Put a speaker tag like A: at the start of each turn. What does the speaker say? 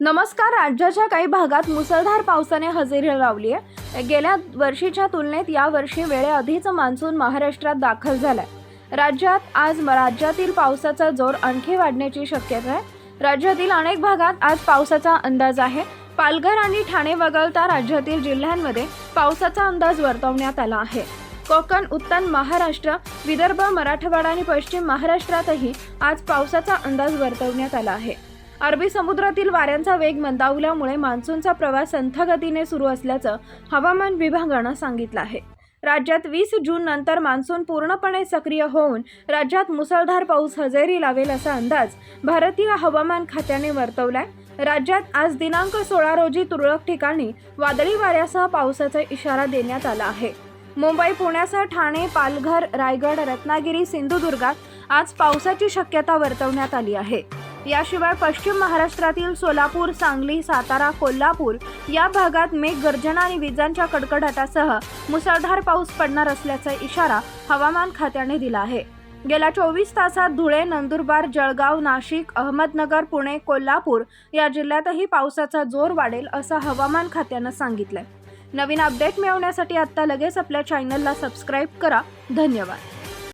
A: नमस्कार राज्याच्या काही भागात मुसळधार पावसाने हजेरी लावली आहे. गेल्या वर्षीच्या तुलनेत या वर्षी वेळेआधीच मान्सून महाराष्ट्रात दाखल झालाय. राज्यात आज म- राज्यातील पावसाचा जोर आणखी वाढण्याची शक्यता आहे. राज्यातील अनेक भागात आज पावसाचा अंदाज आहे. पालघर आणि ठाणे वगळता राज्यातील जिल्ह्यांमध्ये पावसाचा अंदाज वर्तवण्यात आला आहे. कोकण उत्तर महाराष्ट्र विदर्भ मराठवाडा आणि पश्चिम महाराष्ट्रातही आज पावसाचा अंदाज वर्तवण्यात आला आहे. अरबी समुद्रातील वाऱ्यांचा वेग मंदावल्यामुळे मान्सूनचा प्रवास संथगतीने सुरू असल्याचं हवामान विभागानं सांगितलं आहे. राज्यात वीस जून नंतर मान्सून पूर्णपणे सक्रिय होऊन राज्यात मुसळधार पाऊस हजेरी लावेल असा अंदाज भारतीय हवामान खात्याने वर्तवलाय. राज्यात आज दिनांक सोळा रोजी तुरळक ठिकाणी वादळी वाऱ्यासह पावसाचा इशारा देण्यात आला आहे. मुंबई पुण्यासह ठाणे पालघर रायगड रत्नागिरी सिंधुदुर्गात आज पावसाची शक्यता वर्तवण्यात आली आहे. याशिवाय पश्चिम महाराष्ट्रातील सोलापूर सांगली सातारा कोल्हापूर या भागात मेघगर्जना आणि विजांच्या कडकडाटासह मुसळधार पाऊस पडणार असल्याचा इशारा हवामान खात्याने दिला आहे. गेल्या चोवीस तासात धुळे नंदुरबार जळगाव नाशिक अहमदनगर पुणे कोल्हापूर या जिल्ह्यातही पावसाचा जोर वाढेल असं हवामान खात्यानं सांगितलंय. नवीन अपडेट मिळवण्यासाठी आत्ता लगेच आपल्या चॅनलला सबस्क्राईब करा. धन्यवाद.